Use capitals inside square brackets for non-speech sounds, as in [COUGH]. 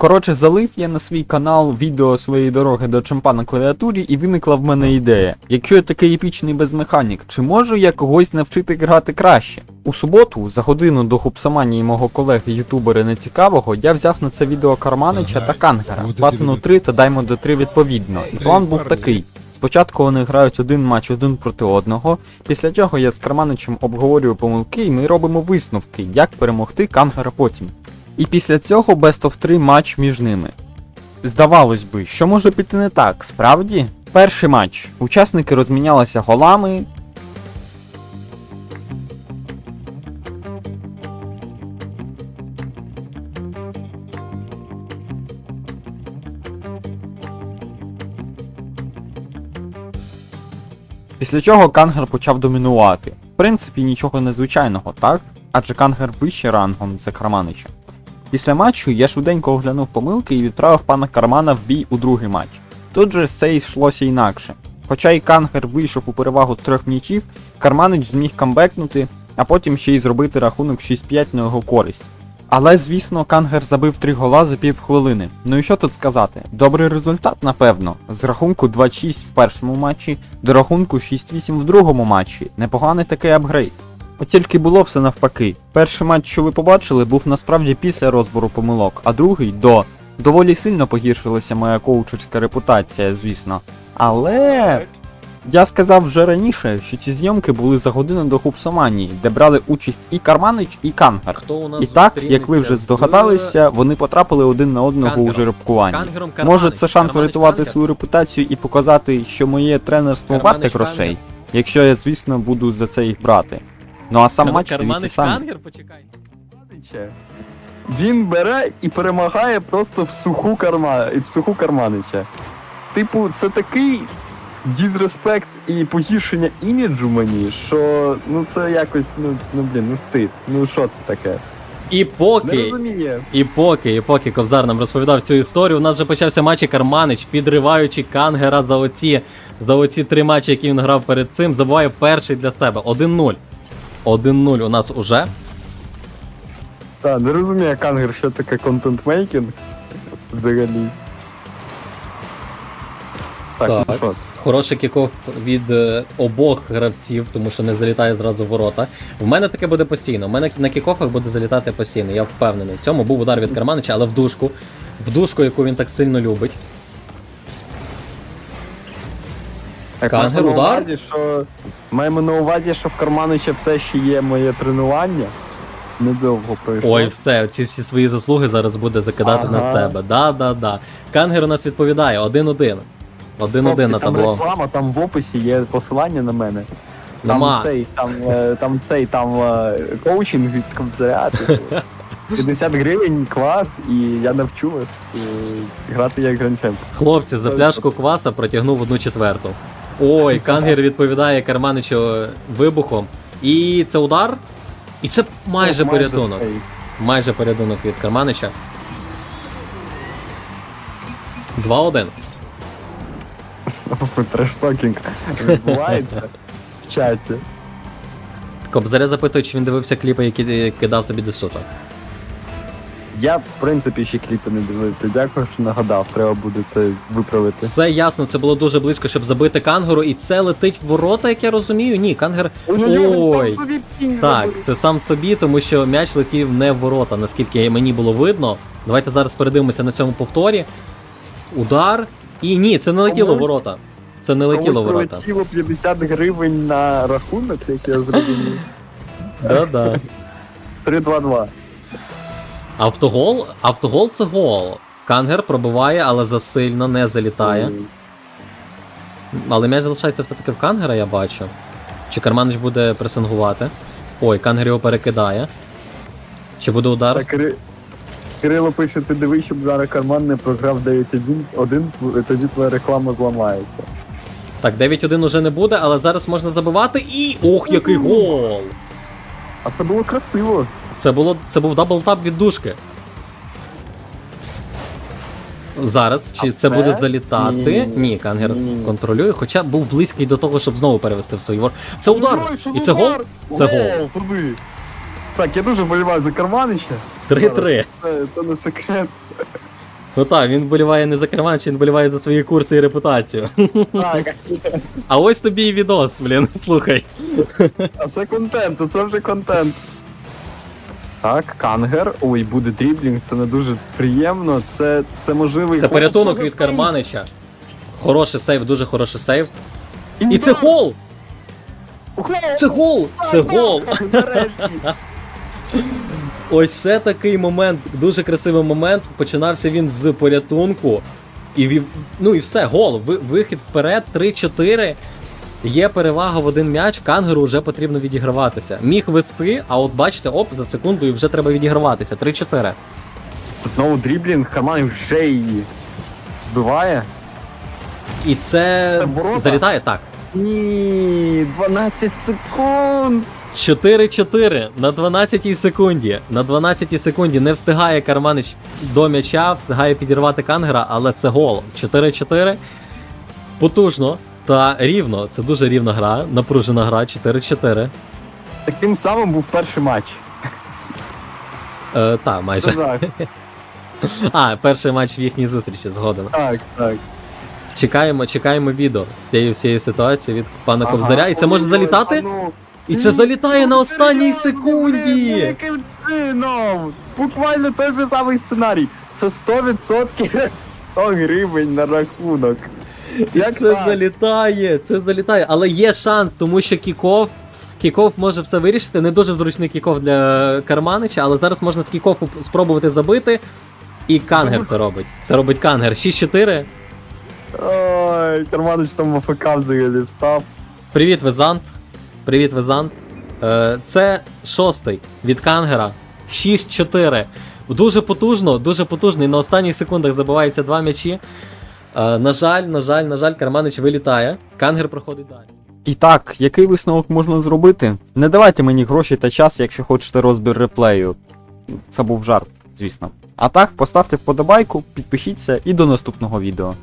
Коротше, залив я на свій канал відео своєї дороги до чемпа на клавіатурі, і виникла в мене ідея. Якщо я такий епічний безмеханік, чи можу я когось навчити грати краще? У суботу, за годину до хупсаманії мого колеги ютубера нецікавого, я взяв на це відео Карманича та Кангера, Платину 3 та Даймонда 3 відповідно. І план був такий. Спочатку вони грають один матч один проти одного, після цього я з Карманичем обговорюю помилки і ми робимо висновки, як перемогти Кангера потім. І після цього Best of 3 матч між ними. Здавалось би, що може піти не так, справді? Перший матч. Учасники розмінялися голами. Після чого Кангер почав домінувати. В принципі, нічого незвичайного, так? Адже Кангер вище рангом за Карманича. Після матчу я швиденько оглянув помилки і відправив пана Кармана в бій у другий матч. Тут же все йшлося інакше. Хоча і Кангер вийшов у перевагу трьох м'ячів, Карманич зміг камбекнути, а потім ще й зробити рахунок 6-5 на його користь. Але, звісно, Кангер забив три гола за півхвилини. Ну і що тут сказати? Добрий результат, напевно. З рахунку 2-6 в першому матчі до рахунку 6-8 в другому матчі. Непоганий такий апгрейд. От тільки було все навпаки. Перший матч, що ви побачили, був насправді після розбору помилок, а другий до. Доволі сильно погіршилася моя коучерська репутація, звісно. Але я сказав вже раніше, що ці зйомки були за годину до Хупсоманії, де брали участь і Карманич, і Кангер. Хто у нас І так, як ви вже здогадалися, вони потрапили один на одного у Кангером. жеребкуванні. Кангером Може, це шанс Карманич врятувати Кангер. свою репутацію і показати, що моє тренерство варте грошей, якщо я, звісно, буду за це їх брати. Ну а сам матч дивіться Карманич самі. Кангер, почекай. Карманича. Він бере і перемагає просто в суху карма... в суху Карманича. Типу, це такий дізреспект і погіршення іміджу мені, що ну це якось, ну, ну блін, ну стид. Ну що це таке? І Не поки, розуміє. і поки, і поки Ковзар нам розповідав цю історію, у нас вже почався матч і Карманич, підриваючи Кангера за оці, за оці три матчі, які він грав перед цим, забуває перший для себе. 1-0. 1-0 у нас уже. Та, не розуміє Кангер, що таке контент-мейкінг взагалі. Так, ну що? хороший кіков від е, обох гравців, тому що не залітає зразу в ворота. В мене таке буде постійно. У мене на кікофах буде залітати постійно, я впевнений. В цьому був удар від Карманича, але в дужку. В дужку, яку він так сильно любить. Так, Кангер, маємо на удар? увазі, що маємо на увазі, що в Карманича все ще є моє тренування. Недовго пройшло. Ой, все, ці всі свої заслуги зараз буде закидати на себе. Да, да, да. Кангер у нас відповідає 1-1. 1-1 Хлопці, на там табло. реклама, там в описі є посилання на мене. Там Нема. цей, там, е, там цей, там е, коучинг від комзаря. типу. [LAUGHS] 50 гривень, клас, і я навчу вас е, грати як гранчемп. Хлопці, за пляшку кваса протягнув одну четверту. Ой, Кангер відповідає Карманичу вибухом. І це удар. І це майже порятунок. цей. Майже порятунок від Карманича. 2-1. Трештокінг відбувається в чаті. Кобзаря запитує, чи він дивився кліпи, які кидав тобі до суток. Я, в принципі, ще кліпи не дивився. Дякую, що нагадав. Треба буде це виправити. Все ясно, це було дуже близько, щоб забити Кангеру, і це летить в ворота, як я розумію. Ні, Кангер. Ой, Так, це сам собі, тому що м'яч летів не в ворота, наскільки мені було видно. Давайте зараз передивимося на цьому повторі. Удар. І ні, це не летіло в ворота. Це не летіло в ворота. прилетіло 50 гривень на рахунок, як я зрозумів. [LAUGHS] Да-да. 3-2-2. Автогол? Автогол це гол. Кангер пробиває, але засильно не залітає. Але м'яч залишається все-таки в Кангера, я бачу. Чи Карманич буде пресингувати? Ой, Кангер його перекидає. Чи буде удар? Так, Кири... Кирило пише, ти дивись, щоб зараз карман не програв 9-1, тоді твоя реклама зламається. Так, 9-1 уже не буде, але зараз можна забивати і. Ох, який гол! А це було красиво. Це було це був даблтап від дужки. Зараз, чи А це буде залітати? Ні. Ні, Кангер Ні. контролює, хоча був близький до того, щоб знову перевести в свій вор. Це удар! Ой, І це гол? удар? Це гол. туди. Так, я дуже боліваю за Карманича. 3-3. Це, це не секрет. Ну так, він боліває не за Карманича, він боліває за свої курси і репутацію. Так. А ось тобі і відос, блін, слухай. А це контент, це вже контент. Так, кангер. Ой, буде дріблінг, це не дуже приємно. Це, це можливий. Це порятунок від? Карманича. Хороший сейв, дуже хороший сейв. І це гол! Гол! Це гол! Це гол! [LAUGHS] Ось це такий момент, дуже красивий момент. Починався він з порятунку. І ну і все, гол. Вихід вперед, 3-4. Є перевага в один м'яч, кангеру вже потрібно відіграватися. Міг вести, а от бачите, оп, за секунду і вже треба відіграватися. 3-4. Знову дріблінг, Карман вже її збиває. І це, Це ворота? залітає так. Ні, 12 секунд. 4-4 на 12 секунді. На 12 секунді не встигає Карманич до м'яча, встигає підірвати Кангера, але це гол. 4-4. Потужно та рівно. Це дуже рівна гра, напружена гра, 4-4. Таким самим був перший матч. Е, та, Це майже. так, [LAUGHS] А, перший матч в їхній зустрічі згоден. так, так. Чекаємо, чекаємо відео з цієї всієї ситуації від пана Ага. Ковзаря. І це може Ой-ой, залітати? а ну. І це залітає на останній серйозно, секунді. блін, Яким чином? Буквально той же самий сценарій. Це 100% 100 [LAUGHS] гривень на рахунок. Як це так? залітає, це залітає, але є шанс, тому що кіков. Кіков може все вирішити. Не дуже зручний кіков для Карманича, але зараз можна з кіков спробувати забити. І Кангер це робить. Це робить Кангер. 6-4. Ой, Карманич там АФК взагалі встав. Привіт, Везант. Привіт, Везант. Е, це шостий від Кангера. 6-4. Дуже потужно, дуже потужно. І на останніх секундах забиваються два м'ячі. Е, на жаль, на жаль, на жаль, Карманич вилітає. Кангер проходить далі. І так, який висновок можна зробити? Не давайте мені гроші та час, якщо хочете розбір реплею. Це був жарт, звісно. А так, поставте вподобайку, підпишіться і до наступного відео.